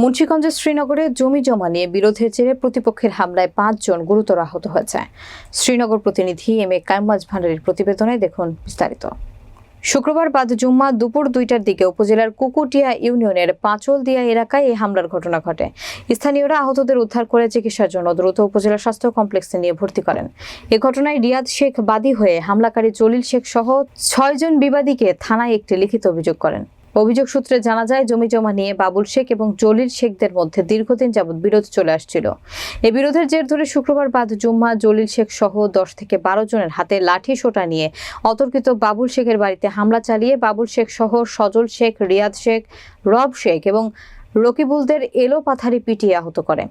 মুন্সিগঞ্জের শ্রীনগরে জমি জমা নিয়ে বিরোধের জেরে প্রতিপক্ষের হামলায় পাঁচজন গুরুতর আহত হয়েছে। শ্রীনগর প্রতিনিধি এম এ কায়মাজ ভান্ডারীর প্রতিবেদনে দেখুন বিস্তারিত। শুক্রবার বাদ জুম্মা দুপুর দুইটার দিকে উপজেলার কুকুটিয়া ইউনিয়নের পাঁচলদিয়া এলাকায় এই হামলার ঘটনা ঘটে। স্থানীয়রা আহতদের উদ্ধার করে চিকিৎসার জন্য দ্রুত উপজেলা স্বাস্থ্য কমপ্লেক্সে নিয়ে ভর্তি করেন। এ ঘটনায় রিয়াদ শেখ বাদী হয়ে হামলাকারী জলিল শেখ সহ ছয়জন বিবাদীকে থানায় একটি লিখিত অভিযোগ করেন। অভিযোগ সূত্রে জানা যায় জমি জমা নিয়ে বাবুল শেখ এবং জলিল শেখদের মধ্যে দীর্ঘদিন যাবৎ বিরোধ চলে আসছিল। এ বিরোধের জের ধরে শুক্রবার বাদ জুম্মা, জলিল শেখ সহ দশ থেকে বারো জনের হাতে লাঠি সোটা নিয়ে অতর্কিত বাবুল শেখের বাড়িতে হামলা চালিয়ে বাবুল শেখ সহ সজল শেখ, রিয়াদ শেখ, রব শেখ এবং রকিবুলদের এলো পাথারি পিটিয়ে আহত করে।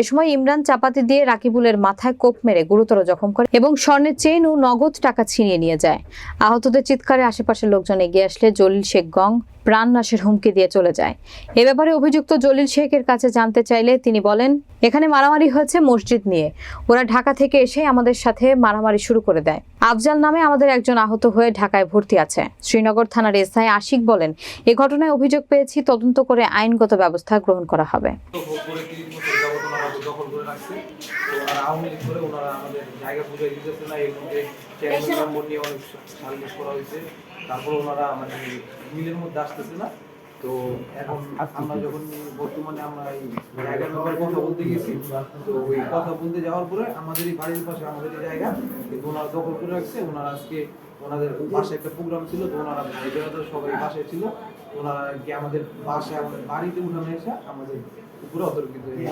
এ সময় ইমরান চাপাতি দিয়ে রাকিবুলের মাথায় কোপ মেরে গুরুতর জখম করে এবং স্বর্ণের চেইন ও নগদ টাকা ছিনিয়ে নিয়ে যায়। আহতদের চিৎকারে আশেপাশের লোকজন এগিয়ে আসলে জলিল শেখ গং প্রাণ নাশের হুমকি দিয়ে চলে যায়। এ ব্যাপারে অভিযুক্ত জলিল শেখের কাছে জানতে চাইলে তিনি বলেন, এখানে মারামারি হয়েছে মসজিদ নিয়ে। ওরা ঢাকা থেকে এসে আমাদের সাথে মারামারি শুরু করে দেয়। আফজাল নামে আমাদের একজন আহত হয়ে ঢাকায় ভর্তি আছে। শ্রীনগর থানার এসআই আশিক বলেন, এ ঘটনায় অভিযোগ পেয়েছি, তদন্ত করে আইনগত ব্যবস্থা গ্রহণ করা হবে। তারপর ওনারা মানে মিলের মধ্যে আসতেছে না। তো এখন আমরা যখন বর্তমানে আমরা এই জায়গার ব্যাপারে কথা বলতে গেছি তো ওই কথা বলতে যাওয়ার পরে আমাদের এই বাড়ির পাশে আমাদের এই জায়গা ওনারা দখল করে রাখছে ওনারা আজকে ওনাদের পাশে একটা প্রোগ্রাম ছিল তো ওনারা ভাইজারা সবাই বাসায় ছিল ওনারা কি আমাদের বাসায় আমাদের বাড়িতে উঠানো এসে আমাদের উপরে অতর্কিত হয়ে